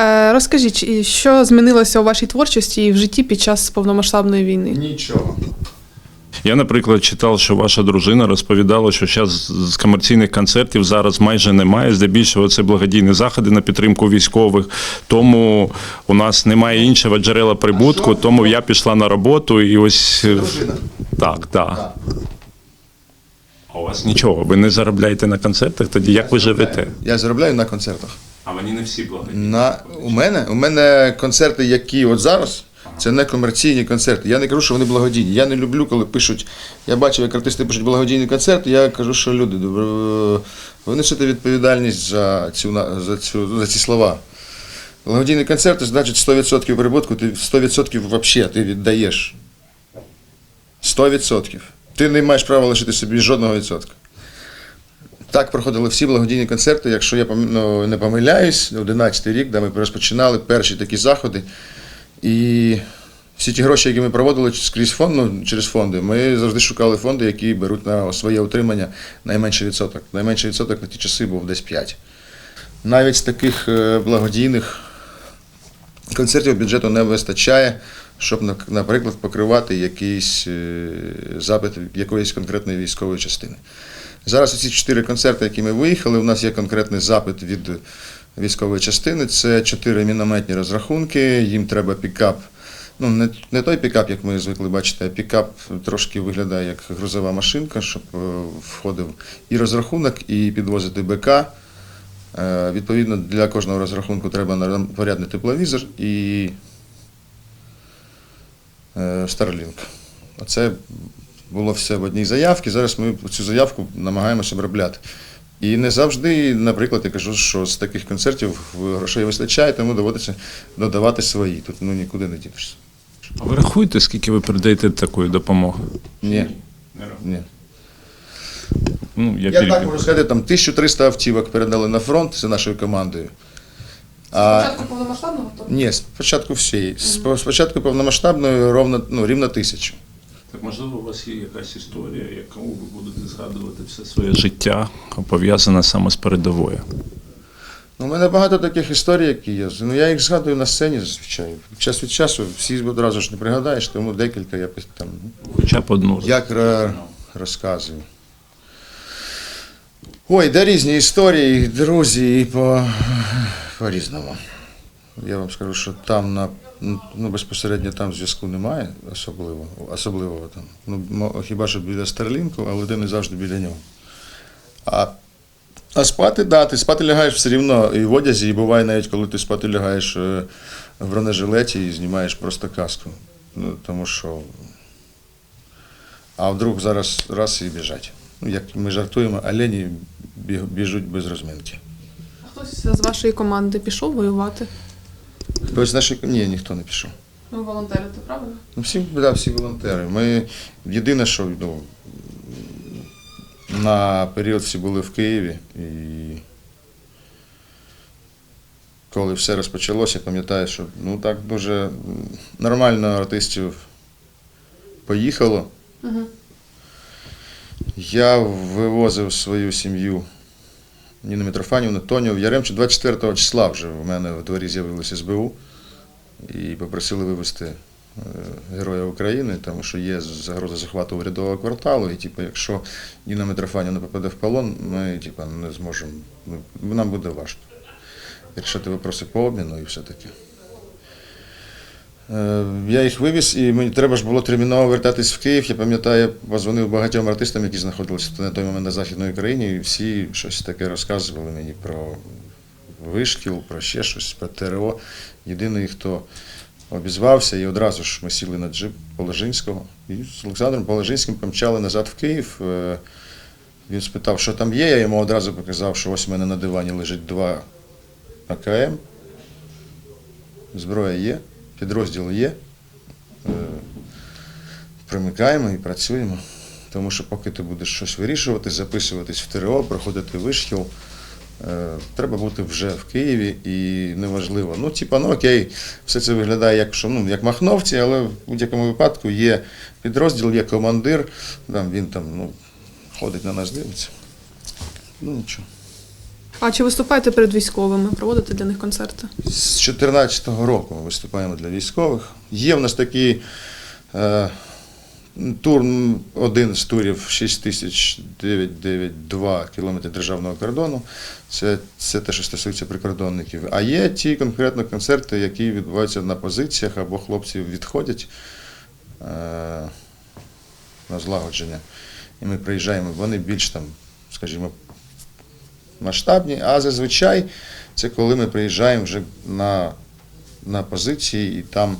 Е, Розкажіть, що змінилося у вашій творчості і в житті під час повномасштабної війни? Нічого. Я, наприклад, читав, що ваша дружина розповідала, що зараз з комерційних концертів зараз майже немає. Здебільшого це благодійні заходи на підтримку військових. Тому у нас немає іншого джерела прибутку. Тому я пішла на роботу і ось е, Дружина. так, так. А у вас нічого, ви не заробляєте на концертах, тоді як ви живете? Я заробляю на концертах. А вони не всі благодійні. На, у, мене, у мене концерти, які от зараз, це не комерційні концерти. Я не кажу, що вони благодійні. Я не люблю, коли пишуть. Я бачив, як артисти пишуть благодійні концерти. Я кажу, що люди, ви несете відповідальність за, цю, за, цю, за ці слова. Благодійні концерти, значить 100% прибутку, ти 100% взагалі ти віддаєш. 100%. Ти не маєш права лишити собі жодного відсотка. Так проходили всі благодійні концерти. Якщо я ну, не помиляюсь, 11 рік, де ми розпочинали перші такі заходи. І всі ті гроші, які ми проводили скрізь фонд, ну, через фонди, ми завжди шукали фонди, які беруть на своє утримання найменший відсоток. Найменший відсоток на ті часи був десь 5. Навіть з таких е, благодійних концертів бюджету не вистачає, щоб, наприклад, покривати якийсь е, запит якоїсь конкретної військової частини. Зараз ці чотири концерти, які ми виїхали, у нас є конкретний запит від військової частини. Це чотири мінометні розрахунки, їм треба пікап. Ну, не, не той пікап, як ми звикли бачити, а пікап трошки виглядає як грузова машинка, щоб е, входив і розрахунок, і підвозити БК. Е, Відповідно, для кожного розрахунку треба порядний тепловізор і Starlink. Оце було все в одній заявці. Зараз ми цю заявку намагаємося обробляти. І не завжди, наприклад, я кажу, що з таких концертів грошей вистачає, тому доводиться додавати свої. Тут ну нікуди не дінешся. А ви рахуєте, скільки ви передаєте такої допомоги? Ні. Ні. Ну, я, Я так можу сказати, там 1300 автівок передали на фронт за нашою командою. А, повномасштабного ні, спочатку всієї. Спо- Спочатку повномасштабної ровно, ну, рівно тисячу. Так можливо, у вас є якась історія, яку ви будете згадувати все своє життя, пов'язана саме з передовою. Ну, у мене багато таких історій, які є. Ну, я їх згадую на сцені зазвичай. Час від часу всі одразу ж не пригадаєш, тому декілька я там Хоча б одну. як розказую. Ой, де різні історії, друзі, і по, по-різному. Я вам скажу, що там на, ну, безпосередньо там зв'язку немає особливого, особливого там. Ну, хіба що біля Старлінку, але ти не завжди біля нього. А, а спати, да, ти спати лягаєш все рівно і в одязі, і буває навіть, коли ти спати лягаєш е, в бронежилеті і знімаєш просто каску. Ну, тому що а вдруг зараз раз і біжать. Ну, як ми жартуємо, олені біжуть без розминки. Хтось з вашої команди пішов воювати? Хтось з нашої ні, ніхто не пішов. Ви волонтерите, правильно? Ну, всі, да, всі волонтери. Ми єдине, що ну, на період всі були в Києві і коли все розпочалося, пам'ятаю, що ну так дуже нормально артистів поїхало. Угу. Я вивозив свою сім'ю Ніну Митрофанівну, Тоню в Яремчу 24 числа вже в мене в дворі з'явилося СБУ і попросили вивезти е, Героя України, тому що є загроза захвату урядового кварталу, і типу, якщо Ніна Митрофанівна попаде в полон, ми типу, не зможемо, ну, нам буде важко. Рішати випроси по обміну і все таке. Е, Я їх вивіз, і мені треба ж було терміново вертатись в Київ. Я пам'ятаю, я позвонив багатьом артистам, які знаходилися на той момент на Західній Україні, і всі щось таке розказували мені про вишкіл, про ще щось, про ТРО. Єдиний, хто обізвався, і одразу ж ми сіли на джип Положинського. І з Олександром Положинським помчали назад в Київ. Е, Він спитав, що там є. Я йому одразу показав, що ось у мене на дивані лежить два АКМ. Зброя є, підрозділ є. Е, Примикаємо і працюємо. Тому що поки ти будеш щось вирішувати, записуватись в ТРО, проходити вишкіл, е, треба бути вже в Києві і неважливо. Ну, типа, ну окей, все це виглядає як, що, ну, як махновці, але в будь-якому випадку є підрозділ, є командир, там, він там ну, ходить на нас, дивиться. Ну нічого. А чи виступаєте перед військовими? Проводите для них концерти? З 2014 року ми виступаємо для військових. Є в нас такий е, тур, один з турів 6992 кілометри державного кордону. Це, це те, що стосується прикордонників. А є ті конкретно концерти, які відбуваються на позиціях або хлопці відходять е, на злагодження. І ми приїжджаємо, вони більш там, скажімо, масштабні, а зазвичай це коли ми приїжджаємо вже на, на позиції і там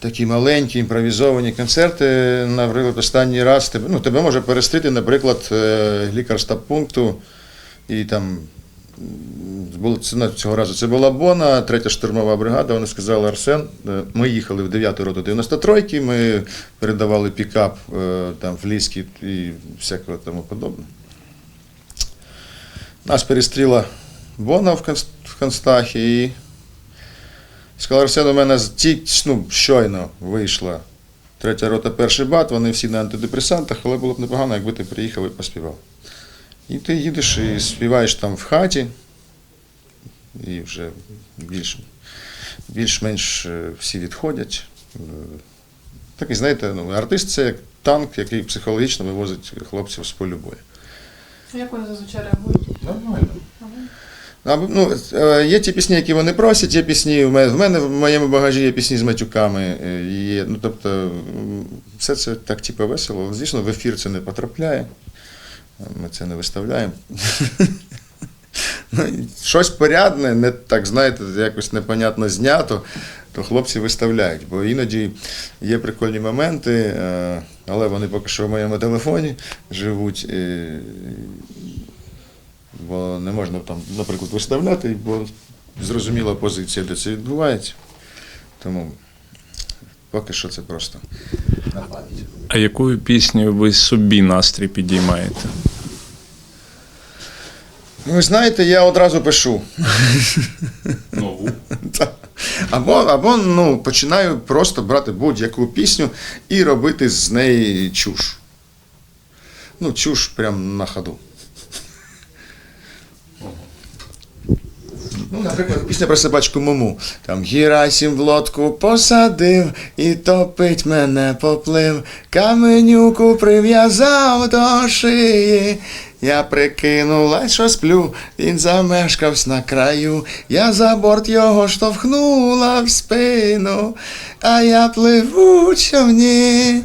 такі маленькі імпровізовані концерти. Наприклад, останній раз тебе, ну, тебе може перестріти, наприклад, е, лікар штаб-пункту і там. Було на цього разу. Це була Бона, третя штурмова бригада. Вони сказали Арсен. е, Ми їхали в 9 роту 93-ки, ми передавали пікап е, там в Ліській і всякого тому подобне. Нас перестріла Бона в, Констахі і сказав Арсен, у мене ну, щойно вийшла третя рота, перший бат, вони всі на антидепресантах, але було б непогано, якби ти приїхав і поспівав. І ти їдеш і співаєш там в хаті, і вже більш, більш-менш е, всі відходять. Е, Такий, знаєте, ну, артист це як танк, який психологічно вивозить хлопців з полю бою. Як вони зазвичай реагують? Нормально. А, ну, е, є ті пісні, які вони просять, є пісні. В мене, в мене в моєму багажі є пісні з матюками. е, Є, ну, тобто, все це так типу, весело. Звісно, в ефір це не потрапляє. Ми це не виставляємо. Ну, щось порядне, не так, знаєте, якось непонятно знято, то хлопці виставляють. Бо іноді є прикольні моменти, е, але вони поки що в моєму телефоні живуть. Бо не можна там, наприклад, виставляти, бо зрозуміла позиція, де це відбувається. Тому поки що це просто на пам'ять. А якою піснею ви собі настрій підіймаєте? Ну, Ви знаєте, я одразу пишу. Нову. Або, або ну, починаю просто брати будь-яку пісню і робити з неї чуш. Ну, чуш прям на ходу. Ну, наприклад, пісня про собачку Муму. Там Герасим в лодку посадив і топить мене поплив. Каменюку прив'язав до шиї. Я прикинула, що сплю, він замешкавсь на краю. Я за борт його штовхнула в спину, а я пливу човні.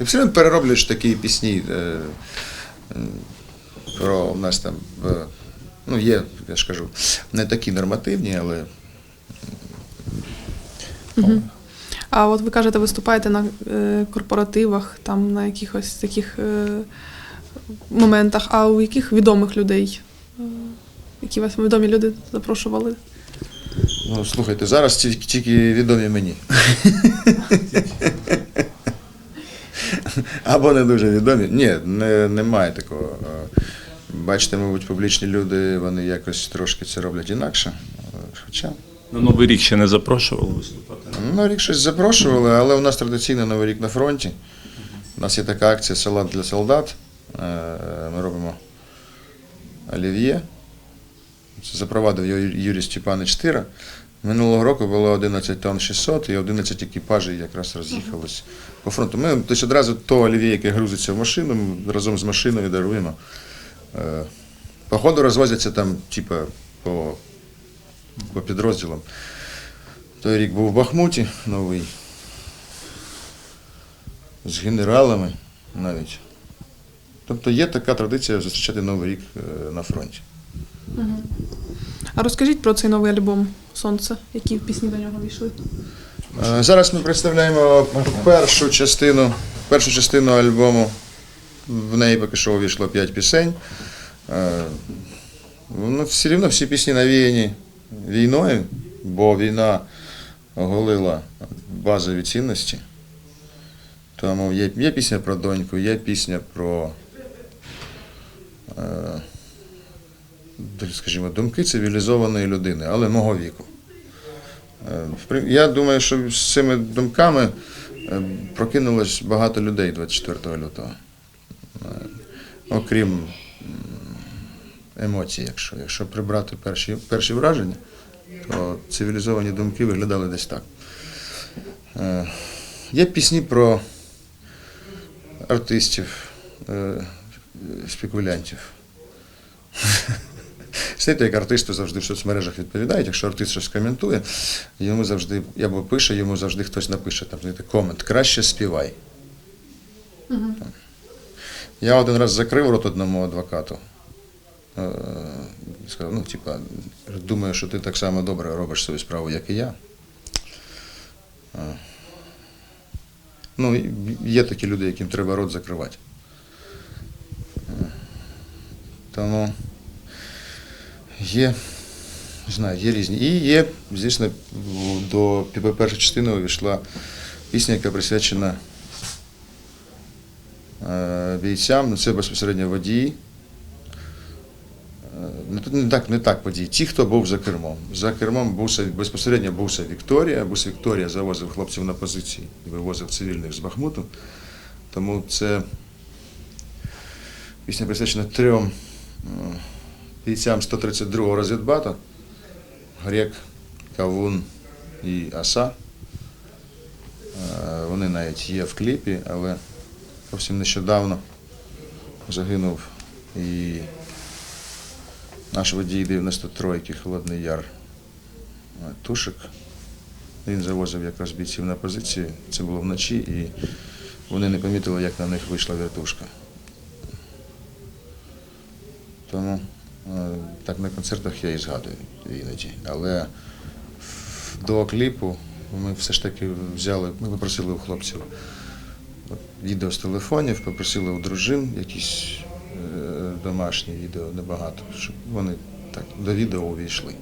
І все одно перероблюєш такі пісні. Е, е, про у нас там. Ну, є, я ж кажу, не такі нормативні, але А от ви кажете, виступаєте на е, корпоративах, там на якихось таких моментах. А у яких відомих людей? Е, які вас відомі люди запрошували? ну, слухайте, зараз тільки, тільки відомі мені. Або не дуже відомі. Ні, не, немає такого. Е, Бачите, мабуть, публічні люди, вони якось трошки це роблять інакше. Е, Хоча. На Новий рік ще не запрошували виступати. Ну, рік щось запрошували, але у нас традиційно Новий рік на фронті. У нас є така акція Салат для солдат. Е, Ми робимо олів'є. Це запровадив Юрій Степанович Тира. Минулого року було 11 тонн 600 і 11 екіпажів якраз роз'їхалось по фронту. Ми тобто одразу то олів'є, яке грузиться в машину, ми разом з машиною даруємо. Е, По ходу розвозяться там, типа, по, по підрозділам. Той рік був в Бахмуті новий. З генералами навіть. Тобто є така традиція зустрічати Новий рік е, на фронті. А розкажіть про цей новий альбом Сонце, які пісні до нього війшли? Е, Зараз ми представляємо першу частину, першу частину альбому. В неї поки що увійшло 5 пісень. Е, Ну, все рівно всі пісні навіяні війною, бо війна оголила базові цінності. Тому є, є пісня про доньку, є пісня про, скажімо, думки цивілізованої людини, але мого віку. Е, Я думаю, що з цими думками е, прокинулось багато людей 24 лютого. Е, Окрім м, емоції, якщо, якщо прибрати перші, перші враження, то цивілізовані думки виглядали десь так. Е, Є пісні про артистів, е, спекулянтів. Знаєте, як артисти завжди в соцмережах відповідають, якщо артист щось коментує, йому завжди, або пише, йому завжди хтось напише там, знаєте, комент, краще співай. Я один раз закрив рот одному адвокату. Е, Сказав, ну, типа, думаю, що ти так само добре робиш свою справу, як і я. Е, Ну, є такі люди, яким треба рот закривати. Е, Тому є, не знаю, є різні. І є, звісно, до першої частини увійшла пісня, яка присвячена е, бійцям, ну це безпосередньо водії. Е, Не, так, не так водії. Ті, хто був за кермом. За кермом буса, безпосередньо буса Вікторія. Бус Вікторія завозив хлопців на позиції вивозив цивільних з Бахмуту. Тому це пісня присвячена трьом е, бійцям 132-го розвідбата. Грек, Кавун і Аса. Е, Вони навіть є в кліпі, але зовсім нещодавно загинув і наш водій 93-ки Холодний Яр е, Тушик. Він завозив якраз бійців на позиції. Це було вночі, і вони не помітили, як на них вийшла вертушка. Тому е, так на концертах я і згадую іноді. Але до кліпу ми все ж таки взяли, ми попросили у хлопців відео з телефонів, попросили у дружин якісь е, домашні відео, небагато, щоб вони так до відео увійшли.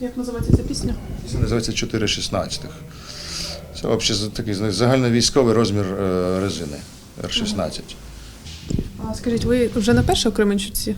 Як називається ця пісня? Це називається 4,16. Це взагалі такий загальновійськовий розмір е, резини Р-16. А скажіть, ви вже не перше у Кременчуці?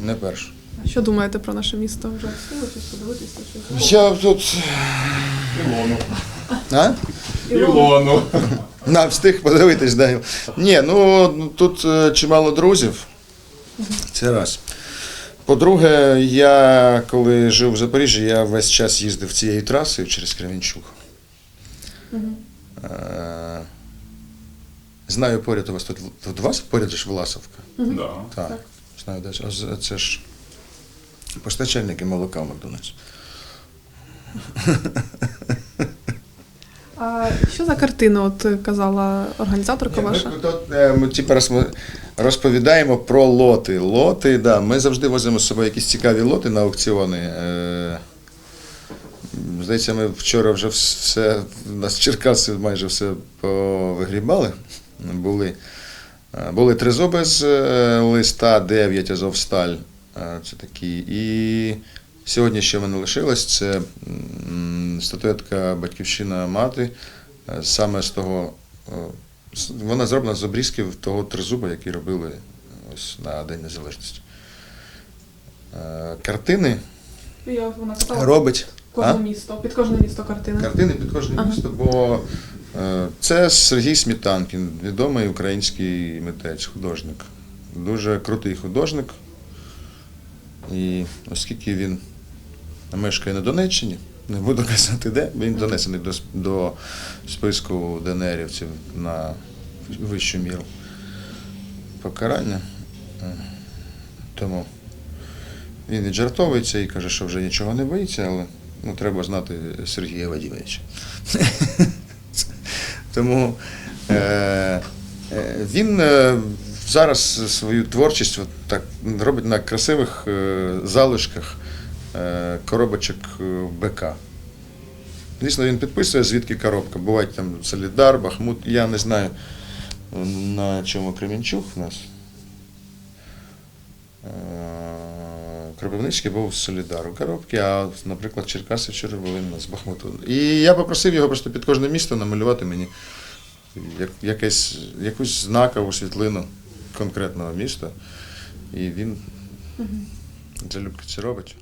Не перший. А Що думаєте про наше місто? Вже встигли щось подивитися? Щось? Я тут. Ілону. А? Ілону. На, встиг подивитись, да. Ні, ну тут е, чимало друзів. Це раз. По-друге, я коли жив в Запоріжжі, я весь час їздив цією трасою через Кременчук. Е, Знаю, поряд у вас тут, тут у вас поряд ж Власовка. Так. Знаю. А це ж постачальники молока в Макдональдс. А що за картина, от казала організаторка Ні, ваша? Ми, тут, е, ми роз- розповідаємо про лоти. Лоти, да, ми завжди возимо з собою якісь цікаві лоти на аукціони. Е, Здається, ми вчора вже все, у нас Черкаси майже все повигрібали. Були, е, були три зуби з е, листа 9 Азовсталь. Е, Це такі. І сьогодні ще в мене лишилось це статуетка Батьківщина мати. е, Саме з того е, вона зроблена з обрізків того тризуба, який робили ось на День Незалежності. Е, Картини Я, вона робить. кожне А? місто, під кожне місто картина. Картини під кожне Ага. місто, бо е, це Сергій Смітанкін, відомий український митець, художник. Дуже крутий художник. І оскільки він мешкає на Донеччині, не буду казати де, він донесений до, до списку ДНРівців на вищу міру покарання. Е, Тому він віджартовується і каже, що вже нічого не боїться, але ну, треба знати Сергія Вадимовича. Тому е, е, він е, зараз свою творчість от так робить на красивих е, залишках е, коробочок е, БК. Звісно, він підписує, звідки коробка. Бувають там Солідар, Бахмут, я не знаю, на чому Кремінчук у нас. Кропивницький був з Солідару коробки, а, наприклад, Черкаси вчора були з Бахмуту. І я попросив його просто під кожне місто намалювати мені як, якесь, якусь знакову світлину конкретного міста. І він залюбки це робить.